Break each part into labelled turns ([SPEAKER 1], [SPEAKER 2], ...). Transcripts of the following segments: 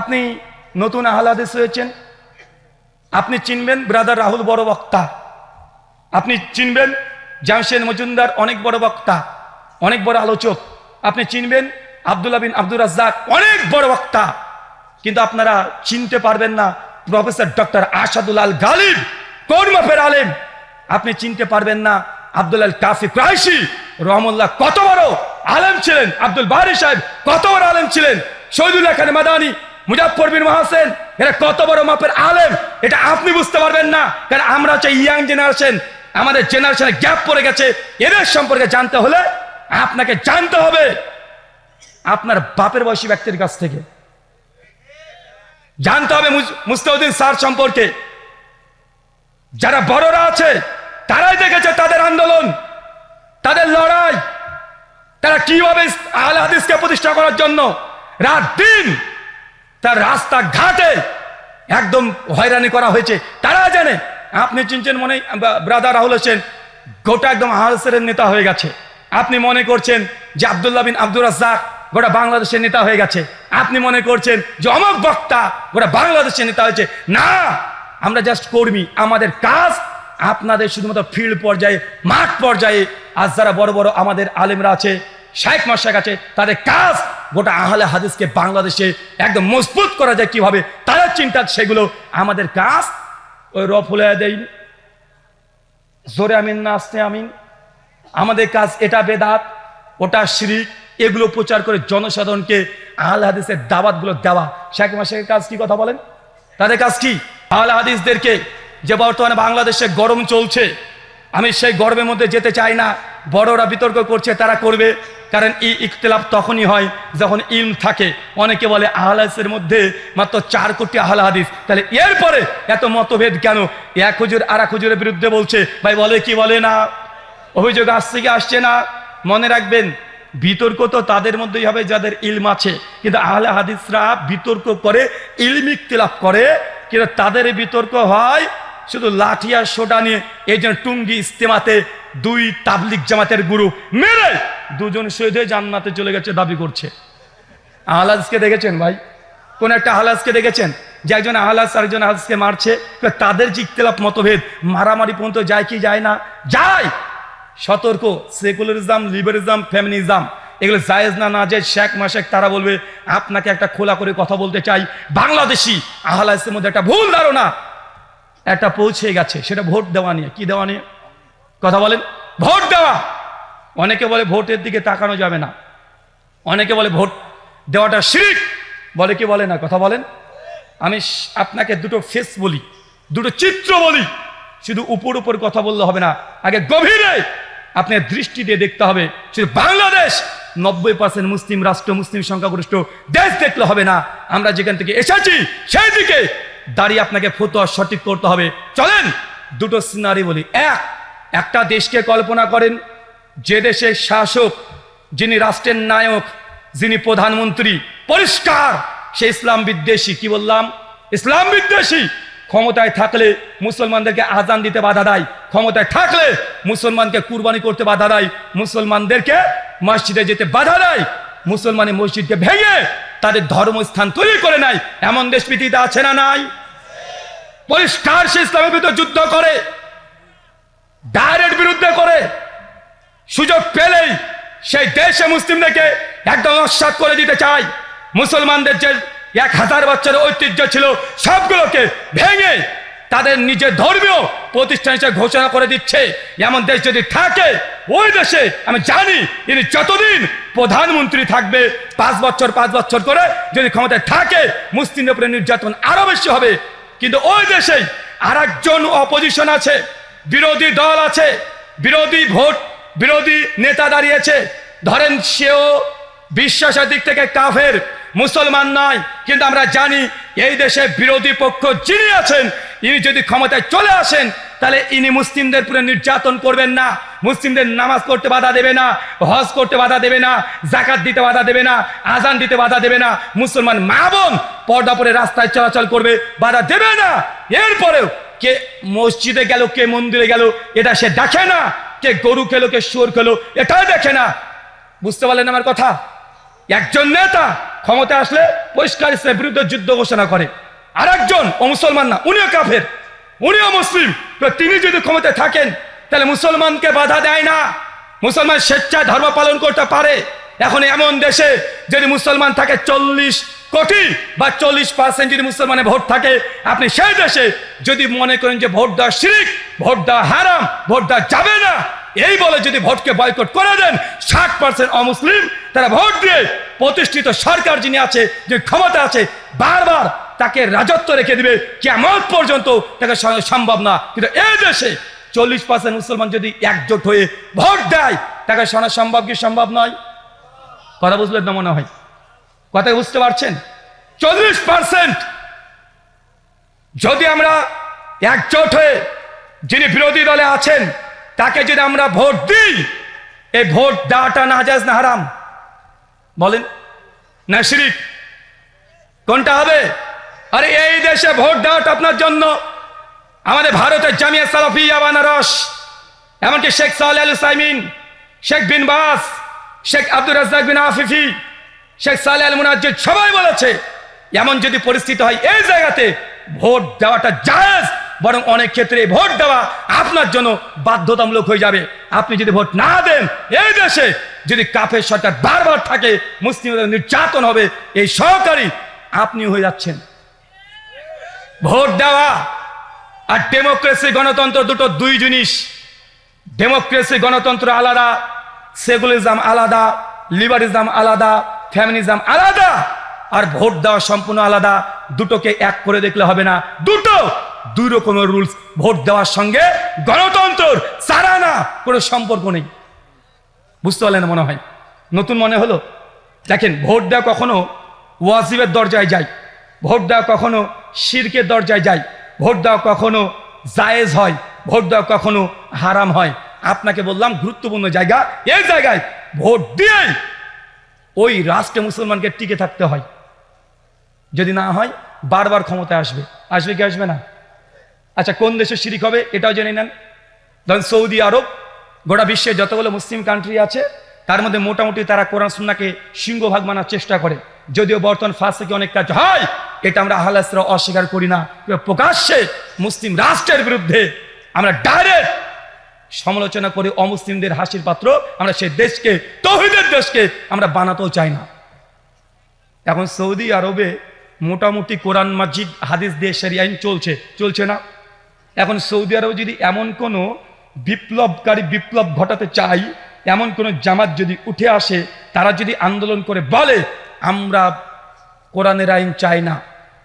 [SPEAKER 1] আপনি নতুন আহলাদেশ হয়েছেন আপনি চিনবেন ব্রাদার রাহুল বড় বক্তা। আপনি চিনবেন, জামশেদ মজুমদার অনেক বড় বক্তা, অনেক বড় আলোচক। আপনি চিনবেন, আব্দুল্লাহ বিন আব্দুর রাজ্জাক অনেক বড় বক্তা। কিন্তু আপনারা চিনতে পারবেন না, প্রফেসর ডক্টর আসাদুল আল গালিব, কোন আলেম? আপনি চিনতে পারবেন না, আব্দুল আল কাফি ক্রাইশি, রহমুল্লাহ কত বড় আলেম ছিলেন, আব্দুল বারি সাহেব কত বড় আলেম ছিলেন, শহীদুল্লাহ খান মাদানি মুজাফর বিন মহাসেন, এরা কত বড় মাপের আলেম, এটা আপনি বুঝতে পারবেন না। কারণ আমরা হচ্ছে ইয়াং জেনারেশন, আমাদের জেনারেশনে গ্যাপ পড়ে গেছে। এদের সম্পর্কে জানতে হলে আপনাকে জানতে হবে আপনার বাপের বয়সী ব্যক্তির কাছ থেকে। জানতে হবে মুস্তাউদ্দিন স্যার সম্পর্কে। যারা বড়রা আছে, তারাই দেখেছে তাদের আন্দোলন, তাদের লড়াই। তারা কীভাবে আল হাদিসকে প্রতিষ্ঠা করার জন্য রাত দিন তার রাস্তা ঘাটে একদম হয়রানি করা হয়েছে। তারা জানে, আপনি চিনছেন মনে ব্রাদার রাহুল হোসেন, গোটা একদম আহসের নেতা হয়ে গেছে। আপনি মনে করছেন যে আবদুল্লাহ বিন আব্দুর রাজ্জাক গোটা বাংলাদেশের নেতা হয়ে গেছে। আপনি মনে করছেন যে অমক বক্তা গোটা বাংলাদেশের নেতা হয়েছে। না, আমরা জাস্ট কর্মী, আমাদের কাজ আপনাদের শুধুমাত্র ফিল্ড পর্যায়ে, মাঠ পর্যায়ে আজ যারা বড় বড় আমাদের আলেমরা আছে শাইখ মাসাক আছে তাদের কাজ গোটা আহলে হাদিসকে বাংলাদেশে একদম মজবুত করা যায় কীভাবে? তাদের চিন্তা সেগুলো আমাদের কাজ। ওই রফুলে দেই জোরে আমিন না আসতে আমিন। আমাদের কাজ এটা বেদাত, ওটা শিরিক, এগুলো প্রচার করে জনসাধারণকে আহলে হাদিসের দাওয়াতগুলো দেওয়া। শেখ মাসের কাজ কি কথা বলেন? তাদের কাজ কি? আহলে হাদিসদেরকে যে বর্তমানে বাংলাদেশে গরম চলছে, আমি সেই গরমের মধ্যে যেতে চাই না, বড়রা বিতর্ক করছে, তারা করবে। কারণ এই ইখতলাফ তখনই হয় যখন ইলম থাকে। অনেকে বলে আহলাদিসের মধ্যে মাত্র চার কোটি আহলা হাদিস। তাহলে এরপরে এত মতভেদ কেন? এক হুজুর আর এক হুজুরের বিরুদ্ধে বলছে, ভাই, বলে কি, বলে না। অভিযোগ আসছে কি, আসছে না? মনে রাখবেন, বিতর্ক তো তাদের মধ্যেই হবে যাদের ইলম আছে। কিন্তু আহলে হাদিসরা বিতর্ক করে, ইলম ইখতিলাফ করে, কিন্তু তাদের বিতর্ক হয় শুধু লাঠি আর সোটা নিয়ে। এই জন্য টুঙ্গি ইস্তেমাতে দুই তাবলিক জামাতের গুরু মেরে দুজন শহীদ হয়ে জান্নাতে চলে গেছে দাবি করছে। আহলাজকে দেখেছেন ভাই? কোন একটা আহলাজকে দেখেছেন? যে একজন আহলাজ আরেকজন আহলাজকে মারছে তাদের যে ইখতলাফ মতভেদ, মারামারি পর্যন্ত যায় কি যায় না? যায়! সতর্ক, সেকুলারিজম, লিবারিজম ফেমিনিজম এগুলো জায়েজ না না যে শেখ মাসেক তারা বলবে, আপনাকে একটা খোলা করে কথা বলতে চাই, বাংলাদেশি আহলাজের মধ্যে একটা ভুল ধারণা, একটা পৌঁছে গেছে, সেটা ভোট দেওয়া নিয়ে, কি দেওয়া নিয়ে? কথা বলেন, ভোট দেওয়া। অনেকে বলে ভোটের দিকে তাকানো যাবে না। অনেকে বলে ভোট দেওয়াটা শিরিক। বলে কি বলে না? কথা বলেন। আমি আপনাকে দুটো ফেস বলি, দুটো চিত্র বলি। শুধু উপর উপর কথা বললে হবে না, আগে গভীরে আপনার দৃষ্টি দিয়ে দেখতে হবে। শুধু বাংলাদেশ, নব্বই পার্সেন্ট মুসলিম রাষ্ট্র, মুসলিম সংখ্যাগরিষ্ঠ দেশ দেখলে হবে না। আমরা যেখান থেকে এসেছি, সেই দিকে দাঁড়িয়ে আপনাকে ফতোয়া সঠিক করতে হবে। চলেন, দুটো সিনারি বলি। এক একটা দেশকে কল্পনা করেন, যে দেশের শাসক, যিনি রাষ্ট্রের নায়ক, যিনি প্রধানমন্ত্রী, পরিষ্কার, সে ইসলাম বিদ্বেষী, কি বললাম? ইসলাম বিদ্বেষী। ক্ষমতায় থাকলে মুসলমানদেরকে আজান দিতে বাধা দেয়। ক্ষমতায় থাকলে মুসলমানকে কুরবানি করতে বাধা দেয়। মুসলমানদেরকে মসজিদে যেতে বাধা দেয়। মুসলমানি মসজিদকে ভেঙে তাদের ধর্মস্থান তৈরি করে নেয়। এমন দেশ পৃথিবীতে আছে না নাই? পরিষ্কার সে ইসলামের বিরুদ্ধে যুদ্ধ করে। ডাইরেক্ট বিরুদ্ধে করে সুযোগ পেলেই সেই দেশে মুসলিমদেরকে একদম নস্বাত করে দিতে চায়। মুসলমানদের যে এক হাজার বছরের ঐতিহ্য ছিল, সবগুলোকে ভেঙে তাদের নিজের ধর্মীয় প্রতিষ্ঠান হিসেবে ঘোষণা করে দিচ্ছে। এমন দেশ যদি থাকে, ওই দেশে আমি জানি ইনি যতদিন প্রধানমন্ত্রী থাকবে, পাঁচ বছর পাঁচ বছর করে যদি ক্ষমতায় থাকে, মুসলিমদের উপরে নির্যাতন আরও বেশি হবে। কিন্তু ওই দেশেই আর একজন অপোজিশন আছে। বিরোধী দল আছে, বিরোধী ভোট, বিরোধী নেতা দাঁড়িয়েছে। ধরেন সেও বিশ্বাসের দিক থেকে কাফের, মুসলমান নয়, কিন্তু আমরা জানি এই দেশে বিরোধী পক্ষ যিনি আছেন, ইনি যদি ক্ষমতায় চলে আসেন, তাহলে ইনি মুসলিমদের পুরো নির্যাতন করবেন না। মুসলিমদের নামাজ পড়তে বাধা দেবে না, হজ করতে বাধা দেবে না, জাকাত দিতে বাধা দেবে না, আজান দিতে বাধা দেবে না। মুসলমান মা বোন পর্দা পরে রাস্তায় চলাচল করবে, বাধা দেবে না। এরপরেও কে মসজিদে গেল, কে মন্দিরে গেল, এটা সে দেখে না। কে গরু খেলো, কে সুর খেলো, এটাও দেখে না। বুঝতে পারলেন আমার কথা? একজন নেতা ক্ষমতা আসলে পরিষ্কার ইসলামের বিরুদ্ধে যুদ্ধ ঘোষণা করে। আরেকজন, ও মুসলমান না, উনিও কাফের, উনিও মুসলিম। তিনি যদি ক্ষমতায় থাকেন, তাহলে মুসলমানকে বাধা দেয় না। মুসলমান স্বেচ্ছায় ধর্ম পালন করতে পারে। এখন এমন দেশে যদি মুসলমান থাকে চল্লিশ কোটি বা চল্লিশ পার্সেন্ট যদি মুসলমানের ভোট থাকে। আপনি সেই দেশে যদি মনে করেন যে ভোট দেওয়া শিরিক ভোট দেওয়া হারাম ভোট দেওয়া যাবে না, এই বলে যদি ভোটকে বয়কট করে দেন, ষাট পার্সেন্ট অমুসলিম তারা ভোট দিয়ে প্রতিষ্ঠিত সরকার যিনি আছে, যে ক্ষমতা আছে, বারবার তাকে রাজত্ব রেখে দিবে। কেমন পর্যন্ত তাকে সম্ভব না। কিন্তু এই দেশে চল্লিশ পার্সেন্ট মুসলমান যদি একজোট হয়ে ভোট দেয়, তাকে শোনা সম্ভব কি সম্ভব নয়? কথা বুঝলেন না মনে হয়? কথা বুঝতে পারছেন? চল্লিশ পার্সেন্ট যদি আমরা একজোট হয়ে যিনি বিরোধী দলে আছেন, তাকে যদি আমরা ভোট দিই, এই ভোট দেওয়াটা না যাস না হারাম? বলেন। না, শিরিক। কোনটা হবে? আরে, এই দেশে ভোট দেওয়াটা আপনার জন্য। আমাদের ভারতের জামিয়া সালাফিয়া বানারস, এমনকি শেখ সাল আল সাইমিন শেখ বিন বাস, শেখ আব্দুর রাজ্জাক বিন আফিফি শেখ সালে আল মুনাজ্জিদ সবাই বলেছে, এমন যদি পরিস্থিতি হয় এই জায়গাতে ভোট দেওয়াটা জায়েজ, বরং অনেক ক্ষেত্রে ভোট দেওয়া আপনার জন্য বাধ্যতামূলক হয়ে যাবে। আপনি যদি ভোট না দেন, এই দেশে যদি কাফের সরকার বারবার থাকে, মুসলিমদের নির্যাতন হবে, এই সহকারী আপনি হয়ে যাচ্ছেন। ভোট দেওয়া আর ডেমোক্রেসি, গণতন্ত্র দুটো দুই জিনিস। ডেমোক্রেসি, গণতন্ত্র আলাদা, সেকুলারিজম আলাদা, লিবারিজম আলাদা ফ্যামিনিজম আলাদা আর ভোট দেওয়া সম্পূর্ণ আলাদা। দুটোকে এক করে দেখলে হবে না। দুটো! দুই রকমের রুলস। ভোট দেওয়ার সঙ্গে গণতন্ত্র সারা না কোনো সম্পর্ক নেই। বুঝতে পারলেন মনে হয়? নতুন মনে হলো? দেখেন, ভোট দেওয়া কখনো ওয়াজিবের দরজায় যায়। ভোট দেওয়া কখনো শিরকের দরজায় যায়। ভোট দেওয়া কখনো জায়েজ হয়। ভোট দেওয়া কখনো হারাম হয়। আপনাকে বললাম, গুরুত্বপূর্ণ জায়গা। এই জায়গায় ভোট দিয়েই ওই রাষ্ট্রে মুসলমানকে টিকে থাকতে হয়। যদি না হয়, বারবার ক্ষমতায় আসবে। আসবে কি আসবে না? আচ্ছা কোন দেশে শিরিক হবে এটাও জেনে নেন। ধরেন সৌদি আরব, গোটা বিশ্বে যতগুলো মুসলিম কান্ট্রি আছে, তার মধ্যে মোটামুটি তারা কোরআন সুন্নাকে সিংহভাগ মানার চেষ্টা করে। যদিও বর্তমান ফাঁস থেকে অনেক কাজ হয়, এটা আমরা আহ্লাসরা অস্বীকার করি না। প্রকাশ্যে মুসলিম রাষ্ট্রের বিরুদ্ধে আমরা ডাইরেক্ট সমালোচনা করে অমুসলিমদের হাসির পাত্র, আমরা সেই দেশকে, তহিদের দেশকে আমরা বানাতেও চাই না। এখন সৌদি আরবে মোটামুটি কোরআন, মাজিদ, হাদিস দিয়ে সেরি আইন চলছে চলছে না। এখন সৌদি আরবে যদি এমন কোনো বিপ্লবকারী বিপ্লব ঘটাতে চাই, এমন কোনো জামাত যদি উঠে আসে, তারা যদি আন্দোলন করে বলে, আমরা কোরআনের আইন চাই না,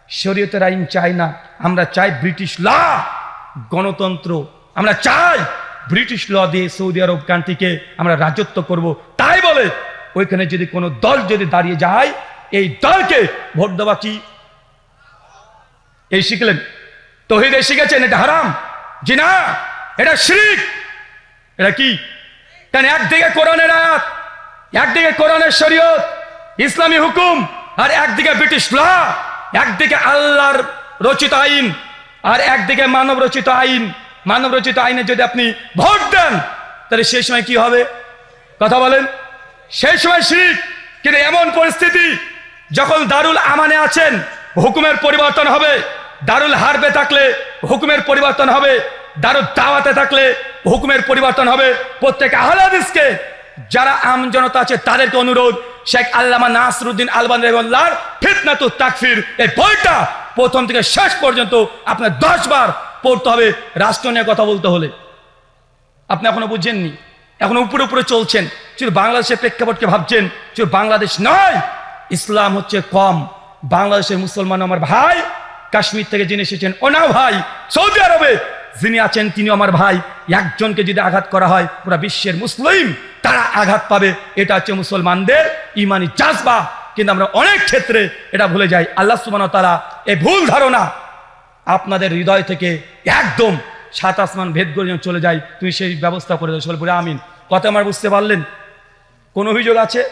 [SPEAKER 1] শরীয়তের আইন চাই না, আমরা চাই ব্রিটিশ ল, গণতন্ত্র, আমরা চাই ব্রিটিশ ল দিয়ে সৌদি আরব কান্ট্রিকে আমরা রাজত্ব করব, তাই বলে ওইখানে যদি কোনো দল যদি দাঁড়িয়ে যায়, এই দলকে ভোট দেওয়া কি? এই শিখলেন? তহিদে শিখেছেন, এটা হারাম। জি না, এটা শিরিক। এটা কি? কেন একদিকে কোরআনের আয়াত, একদিকে কোরআনের শরীয়ত, ইসলামী হুকুম, আর একদিকে ব্রিটিশ ল, একদিকে আল্লাহর রচিত আইন, আর একদিকে মানব রচিত আইন। মানব রচিত আইনে যদি আপনি ভোট দেন, তাহলে সেই সময় কি হবে? কথা বলেন। সেই সময় শিখ কিন্তু এমন পরিস্থিতি, যখন দারুল আমানে আছেন, হুকুমের পরিবর্তন হবে। দারুল হারবে থাকলে হুকুমের পরিবর্তন হবে। দারুল দাওয়াতে থাকলে হুকুমের পরিবর্তন হবে। প্রত্যেক আহলাদিসকে, যারা আম জনতা আছে, তাদেরকে অনুরোধ, শেখ আল্লামা নাসরুদ্দিন আলবান রেবল্লার ফিতনাতু তাকফির, এই বইটা প্রথম থেকে শেষ পর্যন্ত আপনার দশ বার পড়তে হবে, রাষ্ট্র নিয়ে কথা বলতে হলে। আপনি এখনও বুঝছেননি এখন উপরে উপরে চলছেন। শুধু বাংলাদেশের প্রেক্ষাপটকে ভাবছেন শুধু বাংলাদেশ নয়, ইসলাম হচ্ছে কম। বাংলাদেশের মুসলমান আমার ভাই, কাশ্মীর থেকে যিনি এসেছেন, ওনাও ভাই। সৌদি আরবে যিনি আছেন তিনি আমার ভাই। একজনকে যদি আঘাত করা হয়, পুরো বিশ্বের মুসলিম, তারা আঘাত পাবে। এটা হচ্ছে মুসলমানদের ইমানি চাষবা কিন্তু আমরা অনেক ক্ষেত্রে এটা ভুলে যাই। আল্লাহ সুবান তারা এই ভুল ধারণা আপনাদের হৃদয় থেকে একদম সাত আসমান ভেদ করে চলে যায়, তুমি সেই ব্যবস্থা করে দেবো বলে, আমিন। কথা আমার বুঝতে পারলেন? কোন অভিযোগ আছে?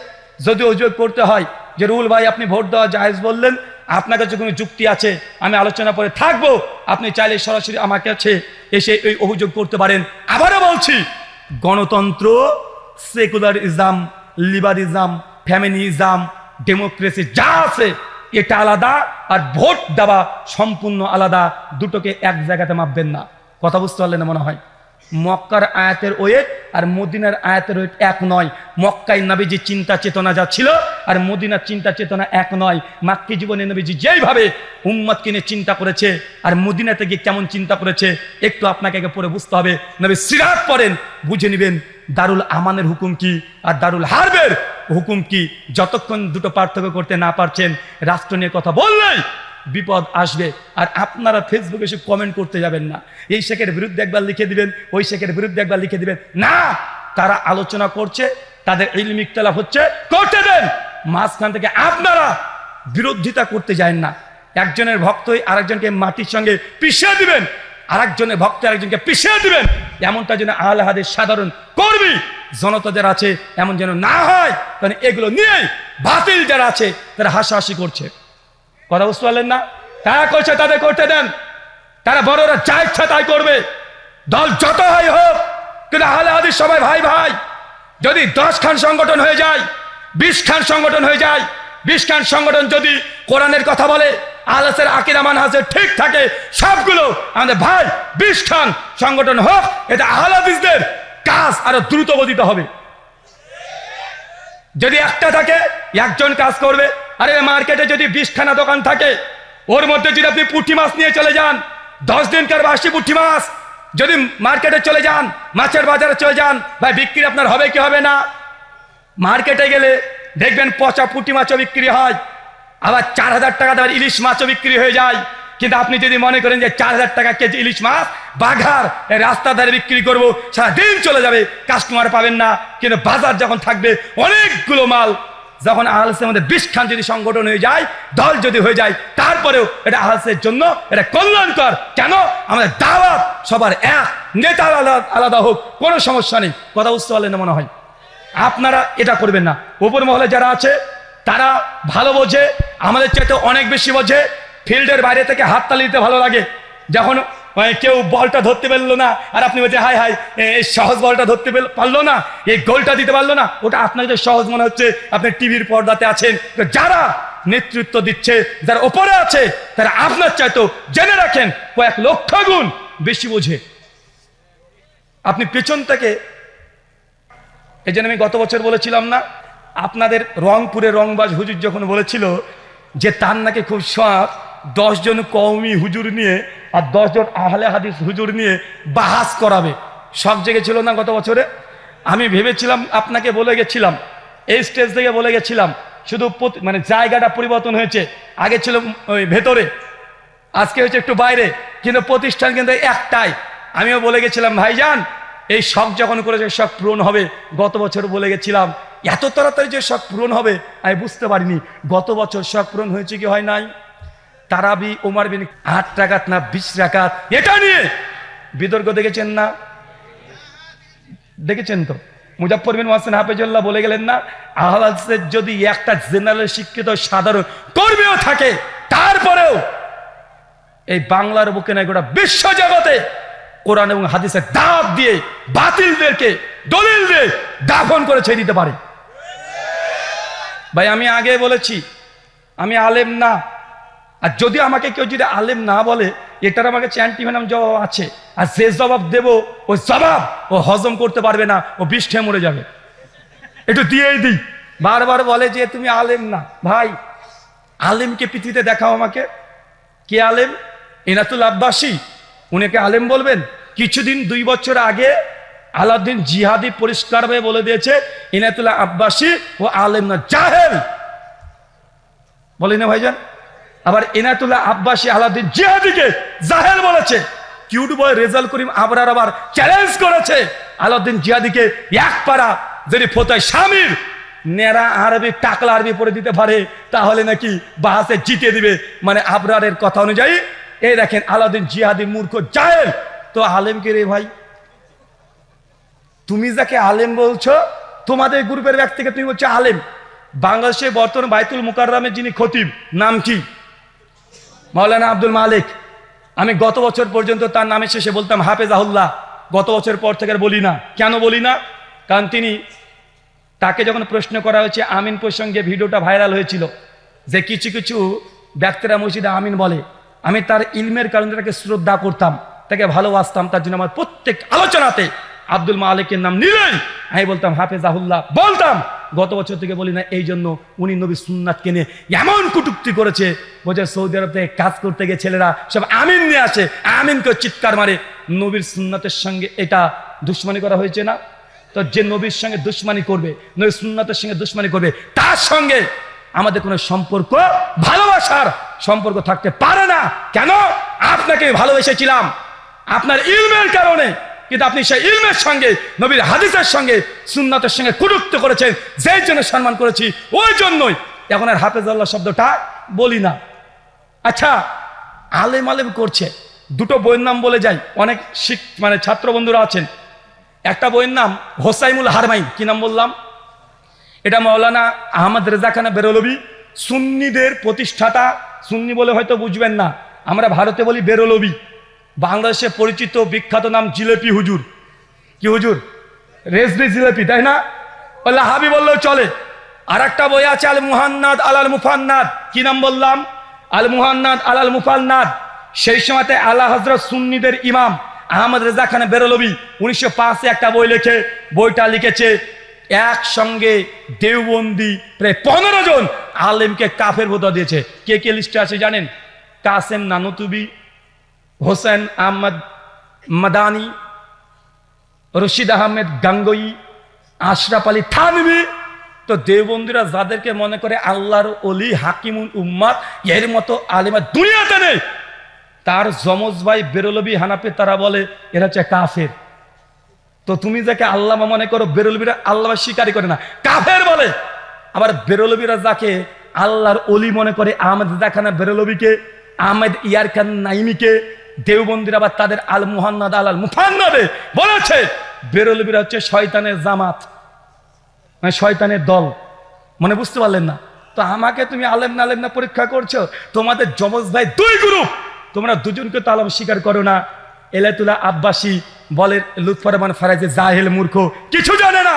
[SPEAKER 1] যদি অভিযোগ করতে হয় যে রুল ভাই আপনি ভোট দেওয়া জায়েজ বললেন, আপনার কাছে কোনো যুক্তি আছে? আমি আলোচনা করে থাকব। আপনি চাইলে সরাসরি আমার কাছে এসে এই অভিযোগ করতে পারেন। আবারও বলছি, গণতন্ত্র, সেকুলারিজম, লিবারিজম, ফ্যামিনিজম, ডেমোক্রেসি যা আছে এটা আলাদা আর ভোট দেওয়া সম্পূর্ণ আলাদা। দুটোকে এক জায়গাতে মাপবেন না। কথা বুঝতে পারলেন মনে হয়? মক্কার আয়াতের ওয়েট আর মদিনার আয়াতের ওয়েট এক নয়। মক্কায় নবীজি চিন্তা চেতনা যা ছিল আর মদিনার চিন্তা চেতনা এক নয়। মাক্কি জীবনে নবীজি যেইভাবে উম্মতকে নিয়ে চিন্তা করেছে আর মদিনাতে গিয়ে কেমন চিন্তা করেছে, একটু আপনাকে আগে পরে বুঝতে হবে। নবী সিরাত পড়েন, বুঝে নেবেন, দারুল আমানের হুকুম কি আর দারুল হারবের হুকুম কি? যতক্ষণ দুটো পার্থক্য করতে না পারছেন, রাষ্ট্র নিয়ে কথা বললেই বিপদ আসবে। আর আপনারা ফেসবুকে এসে কমেন্ট করতে যাবেন না। এই শেখের বিরুদ্ধে একবার লিখে দিবেন, ওই শেখের বিরুদ্ধে একবার লিখে দিবেন। না! তারা আলোচনা করছে, তাদের ইলম ইখতলাফ হচ্ছে, করতে দেন! মাঝখান থেকে আপনারা বিরোধিতা করতে যায় না। একজনের ভক্তই আরেকজনকে মাটির সঙ্গে পিছিয়ে দিবেন। আরেকজনের ভক্ত আরেকজনকে পিছিয়ে দিবেন। এমনটা যেন আল হাদের সাধারণ কর্মী জনতা যারা আছে, এমন যেন না হয় কারণ এগুলো নিয়েই বাতিল যারা আছে, তারা হাসাহাসি করছে। কথা বুঝতে পারলেন না? তারা করছে, তাদের করতে দেন। তারা বড়রা যা ইচ্ছা তাই করবে। দল যত হয় হোক, কিন্তু আহলে হাদিস সবাই ভাই ভাই। যদি দশ খান সংগঠন হয়ে যায়, বিশ খান সংগঠন হয়ে যায়, বিশ খান সংগঠন যদি কোরআনের কথা বলে আলাসের আকিরা মানহাসের ঠিক থাকে, সবগুলো আমাদের ভাই বিশ খান সংগঠন হোক, এটা আহলাদিসদের কাজ আরও দ্রুত গতিতে হবে। যদি একটা থাকে, একজন কাজ করবে, আরে মার্কেটে যদি বিশখানা দোকান থাকে, ওর মধ্যে যদি আপনি পুঁটি মাছ নিয়ে চলে যান, দশ দিনকার বাসি পুঁটি মাছ, যদি মার্কেটে চলে যান, মাছের বাজারে চলে যান, ভাই, বিক্রি আপনার হবে কি হবে না? মার্কেটে গেলে দেখবেন পচা পুঁটি মাছও বিক্রি হয়। আবার চার হাজার টাকা দামের ইলিশ মাছও বিক্রি হয়ে যায়। কিন্তু আপনি যদি মনে করেন যে চার হাজার টাকা কেজি ইলিশ মাছ, বাঘার রাস্তা ধারে বিক্রি করব সারা দিন চলে যাবে কাস্টমার পাবেন না। কিন্তু বাজার যখন থাকবে, অনেকগুলো মাল, যখন আহলসের মধ্যে বিষ খান যদি সংগঠন হয়ে যায়, দল যদি হয়ে যায়, তারপরেও এটা আহলসের জন্য এটা কল্যাণকর। কেন? আমাদের দাওয়াত সবার এক, নেতা আলাদা আলাদা হোক, কোনো সমস্যা নেই। কথা বুঝতে পারলেন মনে হয়? আপনারা এটা করবেন না। উপর মহলে যারা আছে তারা ভালো বোঝে, আমাদের চাইতে অনেক বেশি বোঝে, ফিল্ডের বাইরে থেকে হাততালি দিতে ভালো লাগে। যখন কেউ বলটা ধরতে পারল না, আর আপনি বলছেন হাই হাই এই সহজ বলটা ধরতে পারল না, এই গোলটা দিতে পারল না, ওটা আপনাদের সহজ মনে হচ্ছে, আপনি টিভির পর্দাতে আছেন। যারা নেতৃত্ব দিচ্ছে, যারা ওপরে আছে, তারা আপনার চাইতো জেনে রাখেন, কয়েক লক্ষ গুণ বেশি বোঝে। আপনি পেছন থেকে, এই জন্য আমি গত বছর বলেছিলাম না আপনাদের রংপুরে রংবাজ হুজুর যখন বলেছিল যে তার নাকি খুব শখ, দশজন কওমি হুজুর নিয়ে আর দশজন আহলে হাদিস হুজুর নিয়ে বাহাস করাবে। সব জেগেছিল না গত বছরে? আমি ভেবেছিলাম আপনাকে বলে গেছিলাম, এই স্টেজ থেকে বলে গেছিলাম, শুধু মানে জায়গাটা পরিবর্তন হয়েছে, আগে ছিল ওই ভেতরে, আজকে হচ্ছে একটু বাইরে, কিন্তু প্রতিষ্ঠান কিন্তু একটাই। আমিও বলে গেছিলাম, ভাইজান, এই শখ যখন করেছে, শখ পূরণ হবে। গত বছর বলে গেছিলাম এত তাড়াতাড়ি যে শখ পূরণ হবে, আমি বুঝতে পারিনি। গত বছর শখ পূরণ হয়েছে কি হয় নাই? তারাবি ওমার বিন আট টাকাত না বিশ টাকাত এটা নিয়ে বিতর্ক দেখেছেন না? দেখেছেন তো? মুজাফর বিন ওয়াসিন হাফেজুল্লাহ বলে গেলেন না আহলাদের যদি একটা জেনারেল শিক্ষিত সাধারণ কর্মীও থাকে, তারপরেও এই বাংলার বুকে না গোটা বিশ্ব জগতে কোরআন এবং হাদিসের দাঁত দিয়ে বাতিলদেরকে দলিল দিয়ে দাফন করে ছেড়ে দিতে পারে। ভাই, আমি আগে বলেছি, আমি আলেম না। আর যদি আমাকে কেউ যদি আলেম না বলে, এটার আমাকে চ্যান্টিভেনাম জবাব আছে। আর যে জবাব দেব, ওই জবাব ও হজম করতে পারবে না, ও বিষ খেয়ে মরে যাবে। একটু দিয়েই দিই। বারবার বলে যে, তুমি আলেম না। ভাই, আলেমকে পৃথিবীতে দেখাও আমাকে। কে আলেম? এনাতুল আব্বাসী। উনিকে আলেম বলবেন? কিছুদিন, দুই বছর আগে আলাউদ্দিন জিহাদি পরিষ্কার পরিষ্কারভাবে বলে দিয়েছে ইনাতুল্লাহ আব্বাসী ও আলেম না জাহেল। বলি না ভাইজান? আবার এনাতুল্লাহ আব্বাসী আলাউদ্দিন জিহাদিকে জাহেল বলেছে। কিউট বয় রেজাল করিম আবরার আবার চ্যালেঞ্জ করেছে। আলাউদ্দিন জিহাদিকে এক পারা যদি ফোতায় স্বামীর নেড়া আরবি, টাকলা আরবি পড়ে দিতে পারে, তাহলে নাকি বাহাসে জিতে দিবে। মানে আবরারের কথা অনুযায়ী, এই দেখেন আলাউদ্দিন জিহাদি মূর্খ জাহেল। তো আলেমকে রে ভাই তুমি যাকে আলেম বলছো, তোমাদের গ্রুপের ব্যক্তিকে তুমি বলছো আলেম। বাংলাদেশে বর্তমান বাইতুল মুকাররামের যিনি খতিব, নাম কি? মাওলানা আব্দুল মালিক। আমি গত বছর পর্যন্ত তার নামের শেষে বলতাম হাফেজ আহুল্লাহ গত বছর পর থেকে বলি না। কেন বলি না? কারণ তিনি তাকে যখন প্রশ্ন করা হয়েছে, আমিন প্রসঙ্গে ভিডিওটা ভাইরাল হয়েছিল। যে কিছু কিছু ব্যক্তিরা মসজিদে আমিন বলে। আমি তার ইলমের কারণে তাকে শ্রদ্ধা করতাম, তাকে ভালোবাসতাম, তার জন্য আমার প্রত্যেক আলোচনাতে আব্দুল মালিকের নাম নিলেই আমি বলতাম, হাফেজাহুল্লাহ, বলতাম। গত বছর থেকে বলি না, এই জন্য উনি নবী সুন্নাতকে কেনে এমন কুটুক্তি করেছে। বোঝে সৌদি আরব থেকে কাজ করতে গিয়ে ছেলেরা সব আমিন নিয়ে আসে, আমিনকে চিৎকার মারে। নবীর সুন্নাতের সঙ্গে এটা দুশ্মনী করা হয়েছে না? তো যে নবীর সঙ্গে দুশ্মনী করবে, নবীর সুন্নাতের সঙ্গে দুশ্মনী করবে, তার সঙ্গে আমাদের কোনো সম্পর্ক, ভালোবাসার সম্পর্ক থাকতে পারে না। কেন? আপনাকে ভালোবেসেছিলাম। আপনার ইলমের কারণে। কিন্তু আপনি সেই ইলমের সঙ্গে, নবীর হাদিসের সঙ্গে, সুন্নাতের সঙ্গে কুরুক্ত করেছেন, যেই জন্য সম্মান করেছি, ওই জন্যই। এখন আর হাফেজাল্লাহ শব্দটা বলি না। আচ্ছা আলেম আলেম করছে। দুটো বইয়ের নাম বলে যাই। অনেক শিখ মানে ছাত্র বন্ধুরা আছেন। একটা বইয়ের নাম হোসাইমুল হারমাইন। কি নাম বললাম? এটা মৌলানা আহমদ রেজা খানা বেরলবি। সুন্নিদের প্রতিষ্ঠাতা। সুন্নি বলে হয়তো বুঝবেন না। আমরা ভারতে বলি বেরলবি। বাংলাদেশে পরিচিত বিখ্যাত নাম জিলেপি হুজুর। কি হুজুর? রেজবি জিলেপি, তাই না? বললে হাবি বললেও চলে। আর একটা বই আছে আল মুহান্নাদ আলাল মুফান্নাদ। কি নাম বললাম? আল মুহান্নাদ আলাল মুফান্নাদ। সেই সময়তে আল্লাহ হজরত সুন্নিদের ইমাম আহমদ রেজা খান বেরলবি, উনিশশো পাঁচে একটা বই লিখে, বইটা লিখেছে, একসঙ্গে দেওবন্দি প্রায় পনেরো জন আলেমকে কাফের বোধা দিয়েছে। কে কে লিস্টে আছে জানেন? কাসেম নানুতুবি হোসেন আহমদ মাদানি, রশিদ আহমেদ গাঙ্গই, আশরাফ আলী থানবি তো দেওবন্দিরা যাদেরকে মনে করে আল্লাহর অলি হাকিমুল উম্মাদ, এর মতো আলিমা দুনিয়াতে নেই। তার যমজ ভাই বেরলবি হানাপে তারা বলে, এরা হচ্ছে কাফের। তো তুমি যাকে আল্লামা মনে করো, বেরলবিরা আল্লাহ স্বীকারই করে না। কাফের বলে। আবার বেরলবিরা যাকে আল্লাহর অলি মনে করে, আহমেদ দেখানা বেরলবিকে, আহমেদ ইয়ার খান নাইমিকে দেওবন্দির আবার তাদের আল মুহান্নাদ আল আল মুফান্নাদে বলেছে, বেরলবিরা হচ্ছে শয়তানের জামাত মানে শয়তানের দল। মনে বুঝতে পারলেন না? তো আমাকে তুমি আলেম না আলেম না পরীক্ষা করছ, তোমাদের জমজ ভাই দুই গ্রুপ, তোমরা দুজনকে তো আলম স্বীকার করো না। এলাতুল্লাহ আব্বাসী বলে লুৎফর রহমান ফারাজি জাহেল মূর্খ, কিছু জানে না।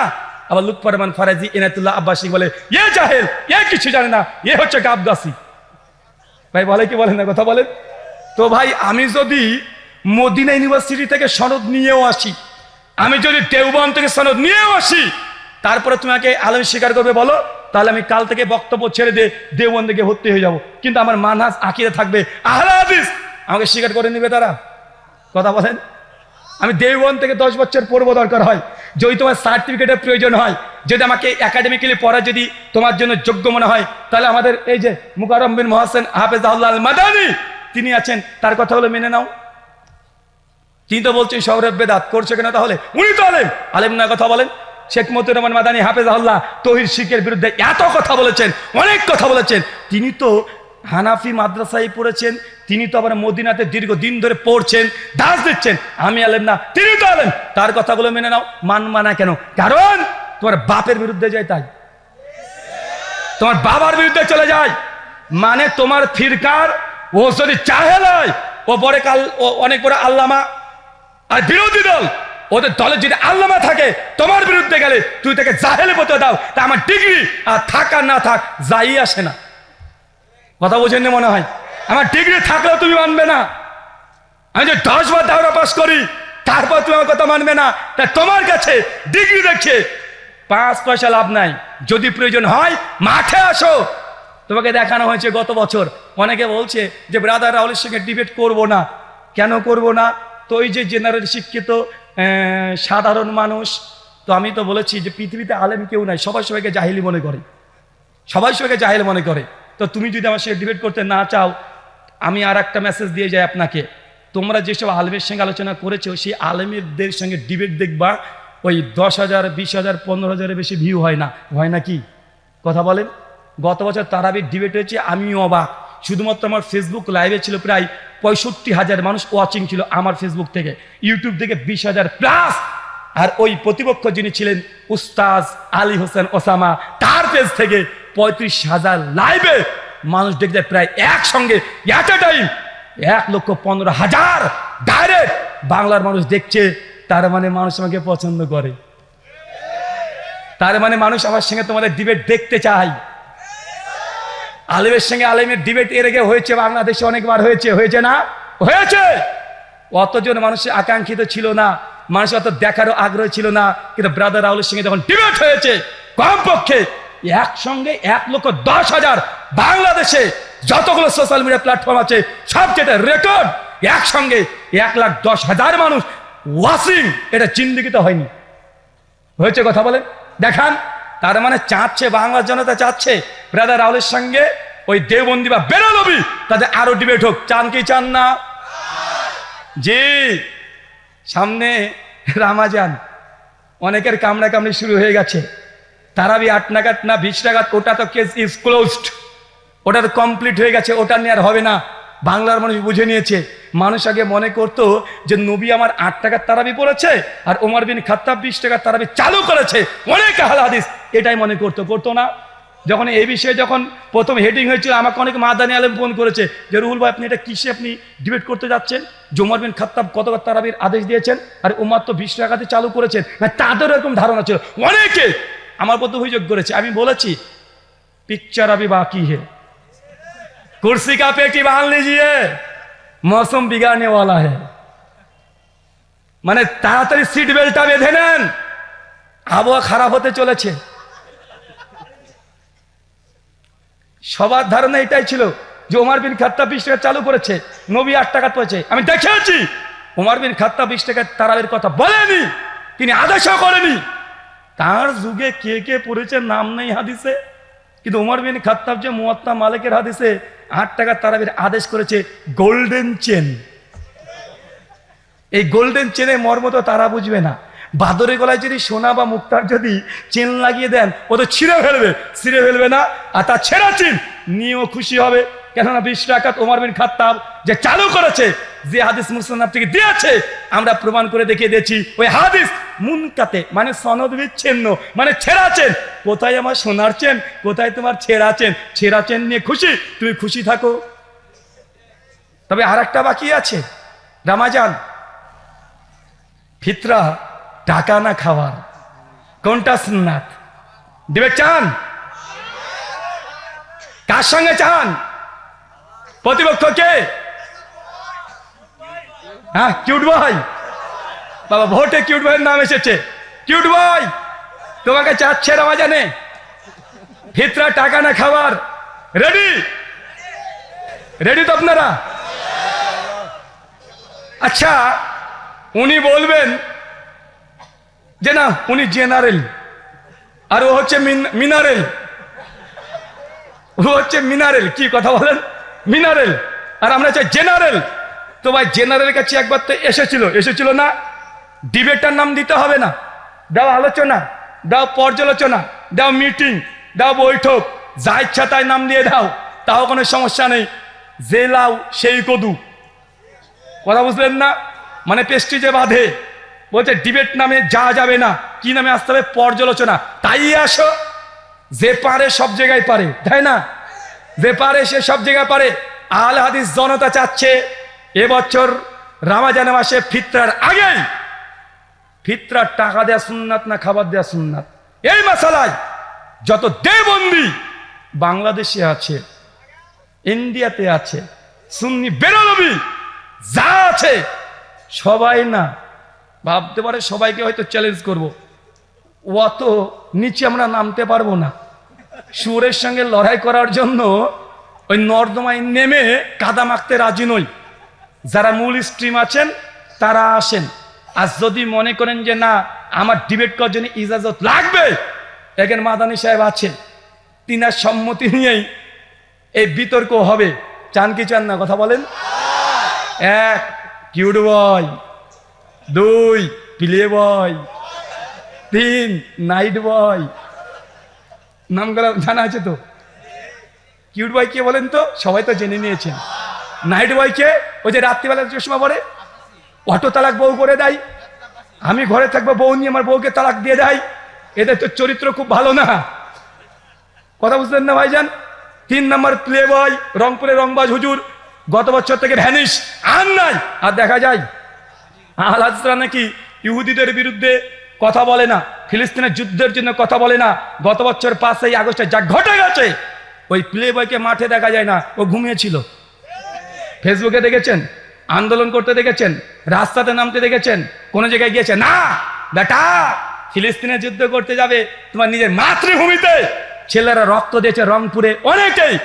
[SPEAKER 1] আবার লুৎফর রহমান ফারাজি এনাতুল্লাহ আব্বাসী বলে, এ জাহেল, এ কিছু জানে না, এ হচ্ছে গাবগাসি। ভাই বলে কি বলেন না, কথা বলেন? তো ভাই, আমি যদি মদিনা ইউনিভার্সিটি থেকে সনদ নিয়েও আসি, আমি যদি দেওবন থেকে সনদ নিয়েও আসি, তারপরে তোমাকে আলম স্বীকার করবে বলো, তাহলে আমি কাল থেকে বক্তব্য ছেড়ে দিয়ে দেওবন থেকে ভর্তি হয়ে যাব। কিন্তু আমার মানহাজ আকিরে থাকবে, আহলা আমাকে স্বীকার করে নিবে তারা। কথা বলেন। আমি দেওবন থেকে দশ বছর পড়ব দরকার হয়। যদি তোমার সার্টিফিকেটের প্রয়োজন হয়, যদি আমাকে একাডেমিক্যালি পড়া যদি তোমার জন্য যোগ্য মনে হয়, তাহলে আমাদের এই যে মুকারম বিন মহাসেন হাফেজ আল্লাহ মাদানি তিনি আছেন, তার কথা হলো মেনে নাও। তিনি তো বলছেন সৌরভ বেদাত করছে কেন তাহলে? উনি তো আলেম। আলেম না কথা বলেন। শেখ মতুর রহমান মাদানী, হাফেজ আল্লাহ তহির শিখের বিরুদ্ধে এত কথা বলেছেন, অনেক কথা বলেছেন। তিনি তো হানাফি মাদ্রাসায় পড়েছেন, তিনি তো আবার মদিনাতে দীর্ঘ দিন ধরে পড়ছেন, দাস দিচ্ছেন। আমি আলেম না, তিনি তো আলেম। তার কথাগুলো মেনে নাও। মান মানা কেন? কারণ তোমার বাপের বিরুদ্ধে যায় তাই। তোমার বাবার বিরুদ্ধে চলে যায়। মানে তোমার ফিরকার ও যদি চাহে নয় ও পরে কাল, ও অনেক বড় আল্লামা আর বিরোধী দল, ওদের দলে যদি আল্লামা থাকে, তোমার বিরুদ্ধে গেলে তুই তাকে জাহেলে বলতে দাও, তা আমার ডিগ্রি, আর থাক আর না থাক, যাই আসে না। কথা বোঝেন মনে হয়? আমার ডিগ্রি থাকলেও তুমি মানবে না। আমি যে দশ বার দাওরা পাস করি, তারপর তুমি আমার কথা মানবে না। তা তোমার কাছে ডিগ্রি দেখছে পাঁচ পয়সা লাভ নাই। যদি প্রয়োজন হয়, মাঠে আসো। তোমাকে দেখানো হয়েছে গত বছর। অনেকে বলছে যে, ব্রাদার রাহুলের সঙ্গে ডিবেট করব না। কেন করব না? তো ওই যে জেনারেল শিক্ষিত সাধারণ মানুষ, তো আমি তো বলেছি যে, পৃথিবীতে আলেম কেউ নাই, সবাই সবাইকে জাহিলি মনে করে। সবাই সবাইকে জাহিল মনে করে। তো তুমি যদি আমার সঙ্গে ডিবেট করতে না চাও, আমি আর একটা মেসেজ দিয়ে যাই আপনাকে। তোমরা যেসব আলেমের সঙ্গে আলোচনা করেছ, সেই আলেমেরদের সঙ্গে ডিবেট দেখবা, ওই দশ হাজার, বিশ হাজার, পনেরো হাজারের বেশি ভিউ হয় না। হয় না কি? কথা বলেন। গত বছর তারাবির ডিবেট হয়েছে, আমিও অবাক। শুধুমাত্র আমার ফেসবুক লাইভে ছিল প্রায় পঁয়ষট্টি হাজার মানুষ ওয়াচিং ছিল আমার ফেসবুক থেকে ইউটিউব থেকে বিশ হাজার প্লাস আর ওই প্রতিপক্ষ যিনি ছিলেন উস্তাজ আলী হোসেন ওসামা, তার পেজ থেকে পঁয়ত্রিশ হাজার লাইভে মানুষ দেখতে প্রায় একসঙ্গে। এট এ টাইম এক লক্ষ পনেরো হাজার ডাইরেক্ট বাংলার মানুষ দেখছে, তার মানে মানুষ আমাকে পছন্দ করে। তার মানে মানুষ আমার সঙ্গে তোমাদের ডিবেট দেখতে চায়। আলেমের সঙ্গে আলেমের ডিবেট এর আগে হয়েছে, বাংলাদেশে অনেকবার হয়েছে হয়েছে না? হয়েছে! অতজন মানুষের আকাঙ্ক্ষিত ছিল না মানুষ অত দেখারও আগ্রহ ছিল না, কিন্তু ব্রাদার রাহুলের সঙ্গে যখন ডিবেট হয়েছে, কমপক্ষে একসঙ্গে এক লক্ষ দশ হাজার বাংলাদেশে যতগুলো সোশ্যাল মিডিয়া প্ল্যাটফর্ম আছে, সবচেয়ে রেকর্ড একসঙ্গে এক লাখ দশ হাজার মানুষ ওয়াসিং এটা জিন্দিগিতে হয়নি। হয়েছে কথা বলেন? দেখান। তার মানে চাচ্ছে বাংলা জনতা চাচ্ছে। ব্রাদার রাহুলের সঙ্গে ওই দেবন্দি বা বেরোলবি তাদের আরও ডিবেট হোক। চান কি চান না? জি, সামনে রামাজান। অনেকের কামড়া কামড়ি শুরু হয়ে গেছে। তারাবি আট নাগাদ না, বিশ নাগাদ, ওটা তো কেস ইজ ক্লোজড ওটা তো কমপ্লিট হয়ে গেছে, ওটা নিয়ে আর হবে না। বাংলার মানুষ বুঝে নিয়েছে। মানুষ আগে মনে করতো যে নবী আমার আট টাকার তারাবি পড়েছে আর ওমর বিন খাত্তাব বিশ টাকার তারাবি চালু করেছে। অনেক আহল হাদিস এটাই মনে করতো করতো না। যখন এই বিষয়ে যখন প্রথম হেডিং হয়েছিল, আমাকে অনেক মাদানি আলম ফোন করেছে যে, রুহুল ভাই, আপনি এটা কিসে আপনি ডিবেট করতে যাচ্ছেন? জুমর বিন খাত্তাব কতবার তারাবির আদেশ দিয়েছেন? আর উমার তো বিশ টাকাতে চালু করেছেন। না তাদেরও এরকম ধারণা ছিল। অনেকে আমার প্রতি অভিযোগ করেছে। আমি বলেছি, পিকচার আবি বাকি হে। कुर्सी का पेटी बांध लीजिए मौसम बिगाड़ने वाला है মানে তাড়াতাড়ি সিট বেল্টটা বেঁধে নেন আবহাওয়া খারাপ হতে চলেছে সবার ধারণা এটাই ছিল যে ওমার বিন খাত্তা বিশ টাকা চালু করেছে নবী আট টাকা পড়েছে আমি দেখেছি ওমার বিন খাত্তা বিশ টাকা তারাবের কথা বলেনি তিনি আদেশও করেনি তার যুগে কে কে পড়েছে নাম নেই হাদিসে কিন্তু উমর বিন খাত্তাব যে মুয়াত্তা মালিকের হাদিসে আট টাকা তারাবির আদেশ করেছে গোল্ডেন চেন এই গোল্ডেন চেনে মর্ম তো তারা বুঝবে না। বাদরের গলায় যদি সোনা বা মুক্তার যদি চেন লাগিয়ে দেন, ও তো ছিঁড়ে ফেলবে। ছিঁড়ে ফেলবে না, আর তা ছেঁড়া চেন নিয়েও খুশি হবে। কেননা বিশ টাকা ওমর বিন খাত্তাব যে চালু করেছে, যে হাদিস মুসলিম থেকে দিয়েছে, আমরা প্রমাণ করে দেখিয়ে দিয়েছি, ওই হাদিস মুনকাতে মানে সনদ বিচ্ছিন্ন মানে ছেঁড়া চেন কোথায় আমার সোনার চেন? কোথায় তোমার ছেঁড়া চেন? ছেঁড়া চেন নিয়ে খুশি? তুমি খুশি থাকো। তবে আর একটা বাকি আছে, রামাজান। ফিতরা, টাকা না খাওয়ার? কোনটা সুন্নাত? দিবে চান? কার সঙ্গে চান? প্রতিপক্ষকে হ্যাঁ কিউট ভাই। বাবা, ভোটে কিউট ভাইয়ের নাম এসেছে। কিউট ভাই, তোমাকে চাচ্ছে রামাজানে? ফিতরা টাকা না খাবার? রেডি রেডি তো আপনারা? আচ্ছা উনি বলবেন যে না, উনি জেনারেল। আর ও হচ্ছে মিনারেল। ও হচ্ছে মিনারেল। কি কথা বলেন? মিনারেল। আর আমরা চাই জেনারেল। তো ভাই, জেনারেলের কাছে একবার তো এসেছিল। এসেছিল না, ডিবেটার নাম দিতে হবে না। দাও আলোচনা, দাও পর্যালোচনা, দাও মিটিং, দাও বৈঠক। যা ইচ্ছা তাই নাম দিয়ে দাও, তাও কোনো সমস্যা নেই। যে লাউ, সেই কদু। কথা বুঝলেন না? মানে পেস্টিজে বাঁধে। বলছে, ডিবেট নামে যা যাবে না, কি নামে আসতে হবে? পর্যালোচনা। তাই আসো, যে পারে সব জায়গায় পারে, তাই না? যে পারে, সে সব জায়গায় পারে। আল হাদিস জনতা চাচ্ছে, এবছর রামাজান মাসে ফিতরার আগেই। ফিতরার টাকা দেয়া সুন্নাত না খাবার দেয়া সুন্নাত? এই মশালায় যত দেবন্দি বাংলাদেশে আছে, ইন্ডিয়াতে আছে, সুন্নি বেরোলবি যা আছে, সবাই না ভাবতে পারে সবাইকে হয়তো চ্যালেঞ্জ করব। অত নিচে আমরা নামতে পারব না। সুরের সঙ্গে লড়াই করার জন্য ওই নর্দমায় নেমে কাদা মাখতে রাজি নই। যারা মূল স্ট্রিম আছেন, তারা আসেন। আর যদি মনে করেন যে না, আমার ডিবেট করার জন্য ইজাজত লাগবে এখানে মাদানী সাহেব আছে তিনার সম্মতি নিয়েই এই বিতর্ক হবে। চান কি চান না, কথা বলেন? এক কিউড বয়। দুই, প্লে বয়। তিন, নাইট বয়। নামগুলো জানা আছে তো? কিউট বয় কে বলেন তো? সবাই তো জেনে নিয়েছেন। নাইট বয় কে? ওই যে রাত্রিবেলা চশমা পরে? অটো তালাক বউ করে দেয়। আমি ঘরে থাকব, বউ নিয়ে আমার বউকে তালাক দিয়ে দেয়। এদের তো চরিত্র খুব ভালো না। কথা বুঝলেন না ভাইজান? তিন নম্বর প্লে বয় রংপুরে রংবাজ হুজুর, গত বছর থেকে ভ্যানিশ, আর নাই। আর দেখা যায় আহলাদরা নাকি ইহুদিদের বিরুদ্ধে কথা বলে না। ফিলিস্তিনের যুদ্ধের জন্য কথা বলে না। গত বছর পাঁচই আগস্টে যা ঘটে গেছে, ওই প্লে বয়কে মাঠে দেখা যায় না। ও ঘুমিয়েছিল। ফেসবুকে দেখেছেন? আন্দোলন করতে দেখেছেন? রাস্তাতে নামতে দেখেছেন? কোন জায়গায় গিয়েছে? না! বেটা, ফিলিস্তিনে যুদ্ধ করতে যাবে তোমার নিজের মাতৃভূমিতে। ছেলেরা রক্ত দিয়েছে রংপুরে অনেকেই।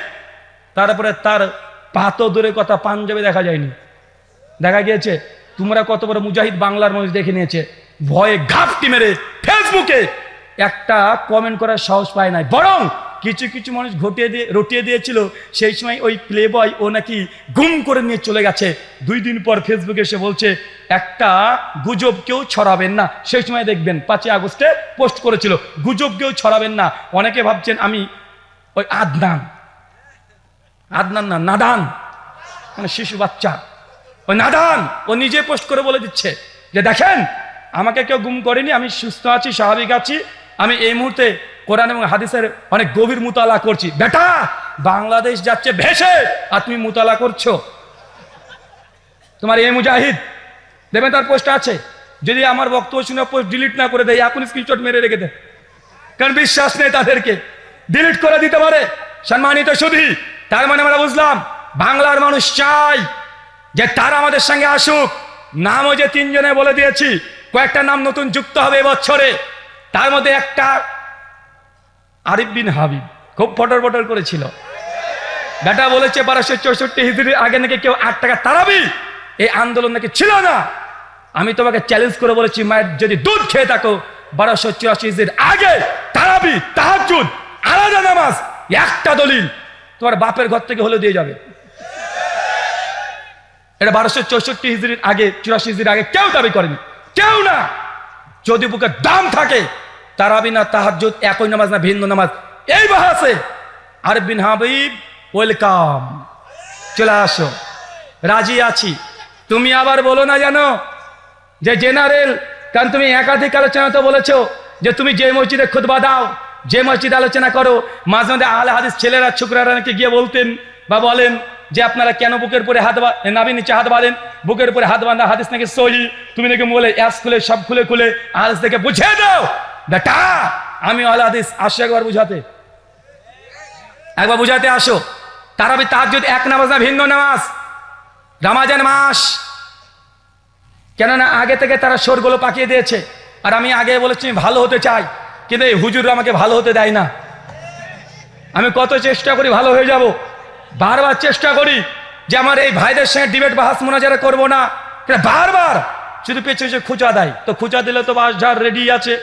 [SPEAKER 1] তারপরে তার পাতো দূরে কথা, পাঞ্জাবে দেখা যায়নি। দেখা গিয়েছে, তোমরা কত বড় মুজাহিদ বাংলার মানুষ দেখে নিয়েছে। ভয়ে ঘাপটি মেরে ফেসবুকে একটা কমেন্ট করার সাহস পায় নাই। বরং কিছু কিছু মানুষ ঘটিয়ে দিয়ে, রটিয়ে দিয়েছিল। সেই সময় ওই প্লে বয় ও নাকি গুম করে নিয়ে চলে গেছে। দুই দিন পর ফেসবুকে এসে বলছে, একটা গুজব কেউ ছড়াবেন না। সেই সময় দেখবেন পাঁচই আগস্টে পোস্ট করেছিল, গুজব কেউ ছড়াবেন না। অনেকে ভাবছেন আমি ওই আদনান। আদনান না, নাদান। মানে শিশু বাচ্চা। ওই নাদান, ও নিজে পোস্ট করে বলে দিচ্ছে যে, দেখেন আমাকে কেউ গুম করেনি, আমি সুস্থ আছি, স্বাভাবিক আছি। আমি এই মুহূর্তে কোরআন এবং হাদিসের অনেক গভীর মুতালা করছি। বেটা, বাংলাদেশ যাচ্ছে ভেসে, আর তুমি মুতালা করছ। তোমার এই মুজাহিদ দেবেন তার পোস্ট আছে। যদি আমার বক্তব্য শুনে পোস্ট ডিলিট না করে দেয়, এখন স্ক্রিনশট মেরে রেখে দেয়। কারণ বিশ্বাস নেই তাদেরকে। ডিলিট করে দিতে পারে। সম্মানিত শুধু তার মানে আমরা বুঝলাম, বাংলার মানুষ চাই যে তারা আমাদের সঙ্গে আসুক। নামও যে তিনজনে বলে দিয়েছি কয়েকটা নাম নতুন যুক্ত হবে এবছরে। তার মধ্যে একটা আরিফ বিন হাবিব, খুব ফটর ফটর করেছিল। বেটা বলেছে, বারোশো চৌষট্টি হিজড়ির আগে নাকি কেউ আট টাকা তারাবি? এই আন্দোলন নাকি ছিল না? আমি তোমাকে চ্যালেঞ্জ করে বলেছি, মায়ের যদি দুধ খেয়ে থাকো, বারোশো চুরাশি হিজড়ির আগে তারাবি তাহাজুদ আলাদা নামাজ, একটা দলিল, তোমার বাপের ঘর থেকে হলে দিয়ে যাবে। এটা বারোশো চৌষট্টি হিজড়ির আগে, চুরাশি হিজড়ির আগে কেউ দাবি করেনি। কেউ না। যদি বুকের দাম থাকে, তারাবি না তাহাজুদ একই নামাজ না ভিন্ন নামাজ, এই বাহাসে আর বিন হাবিব, ওয়েলকাম। চলে আসো। রাজি আছি। তুমি আবার বলো না জানো যে জেনারেল, কারণ তুমি একাধিক আলোচনা তো বলেছ যে তুমি যে মসজিদে খুদবা দাও, যে মসজিদে আলোচনা করো, মাঝে মাঝে আহলে হাদিস ছেলেরা, ছোকরারা গিয়ে বলতেন বা বলেন যে আপনারা কেন বুকের পরে হাত নাবি নিচে হাত বাঁধেন? বুকের পরে হাত বাঁধা হাদিস নাকি সহি? তুমি নাকি বলে অ্যাস খুলে, সব খুলে খুলে হাদিস থেকে বুঝিয়ে দাও। বেটা, আমি আহলে হাদিস আসো একবার বুঝাতে। একবার বুঝাতে আসো। তারাবি তাহাজ্জুদ এক নামাজ না ভিন্ন নামাজ? রামাজান মাস। কেননা আগে থেকে তারা সোরগুলো পাকিয়ে দিয়েছে। আর আমি আগে বলেছি ভালো হতে চাই। কিন্তু এই হুজুর আমাকে ভালো হতে দেয় না। আমি কত চেষ্টা করি ভালো হয়ে যাব। বারবার চেষ্টা করি যে আমার এই ভাইদের সঙ্গে ডিবেট বাহাস মোনাজারা করব না। বারবার শুধু পেছনে খুচা দেয়। তো খুচা দিলে তো বাস ঝাড় রেডি আছে।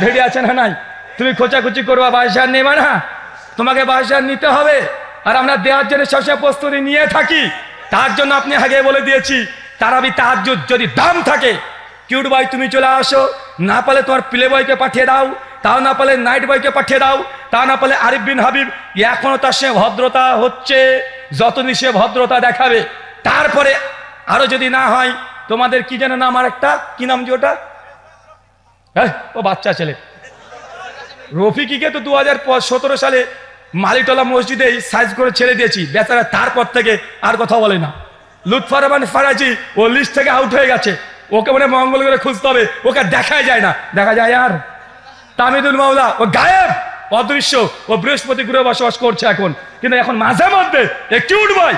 [SPEAKER 1] রেডি আছে না নাই? তুমি খোঁচাখুচি করবা, বাস ঝাড় নেবা না? তোমাকে বাস ঝাড় নিতে হবে। আর আমরা দেওয়ার জন্য সবসময় প্রস্তুতি নিয়ে থাকি। তার জন্য আপনি আগে বলে দিয়েছি, তারাবি তার যদি দাম থাকে কিউট বয় তুমি চলে আসো। না পালে তোমার প্লে বয়কে পাঠিয়ে দাও। তাও না পালে নাইট বয়কে পাঠিয়ে দাও, তা না পালে আরিফ বিন হাবিব, এখনও তার সে ভদ্রতা হচ্ছে যতদিন সে ভদ্রতা দেখাবে। তারপরে আরও যদি না হয়, তোমাদের কি যেন নাম আর একটা কি নাম যে ওটা? হ্যাঁ ও বাচ্চা ছেলে। রফিকিকে তো দু হাজার সতেরো সালে মালিটলা মসজিদে সাইজ করে ছেড়ে দিয়েছি। বেচারা তারপর থেকে আর কথা বলে না। লুৎফা রহমান ফারাজি, ও লিস্ট থেকে আউট হয়ে গেছে। ওকে মানে মঙ্গল করে খুঁজতে হবে, ওকে দেখাই যায় না। দেখা যায় আর? তামিদুল মাওলা, ও গায়েব, অদৃশ্য, ও বৃহস্পতি গ্রহে বসবাস করছে এখন। কিন্তু এখন মাঝে মধ্যে এ উঠবাই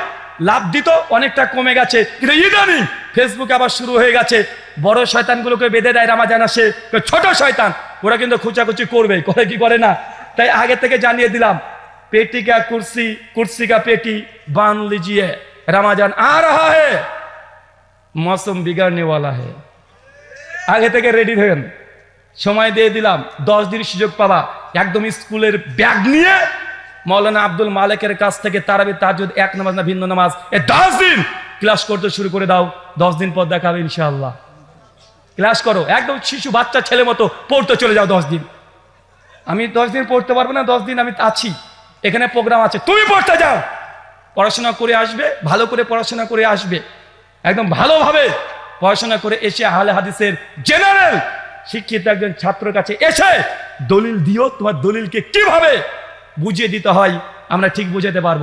[SPEAKER 1] লাভ দিত, অনেকটা কমে গেছে। কিন্তু ইদানি ফেসবুকে আবার শুরু হয়ে গেছে। বড় শয়তানগুলোকে বেঁধে দেয় রামাজান আসে ছোট শয়তান, ওরা কিন্তু খুচাখুচি করবে, করে কি করে না? তাই আগে থেকে জানিয়ে দিলাম, পেটিকা কুর্সি, কুর্সিকা পেটি বান লিজিয়ে রামাজান আ হে মৌসুম বিগাড়নেওয়ালা হে। আগে থেকে রেডি হন সময় দিয়ে দিলাম, দশ দিন সুযোগ পাবা। একদম স্কুলের ব্যাগ নিয়ে মৌলানা আব্দুল মালিকের কাছ থেকে তারাবি তাজুদ, এক নামাজ না ভিন্ন নামাজ। এ দশ দিন ক্লাস করতে শুরু করে দাও, দশ দিন পর দেখাবে ইনশাআল্লাহ। ক্লাস করো, একদম শিশু বাচ্চা ছেলে মতো পড়তে চলে যাও দশ দিন। আমি দশ দিন পড়তে পারব না, দশ দিন আমি আছি। এখানে প্রোগ্রাম আছে, তুমি পড়তে যাও। পড়াশোনা করে আসবে, ভালো করে পড়াশোনা করে আসবে। একদম ভালোভাবে পড়াশোনা করে এসে আহলে হাদিসের জেনারেল শিক্ষিত একজন ছাত্রের কাছে এসে দলিল দিও, তোমার দলিলকে কীভাবে বুঝিয়ে দিতে হয়, আমরা ঠিক বুঝাতে পারব।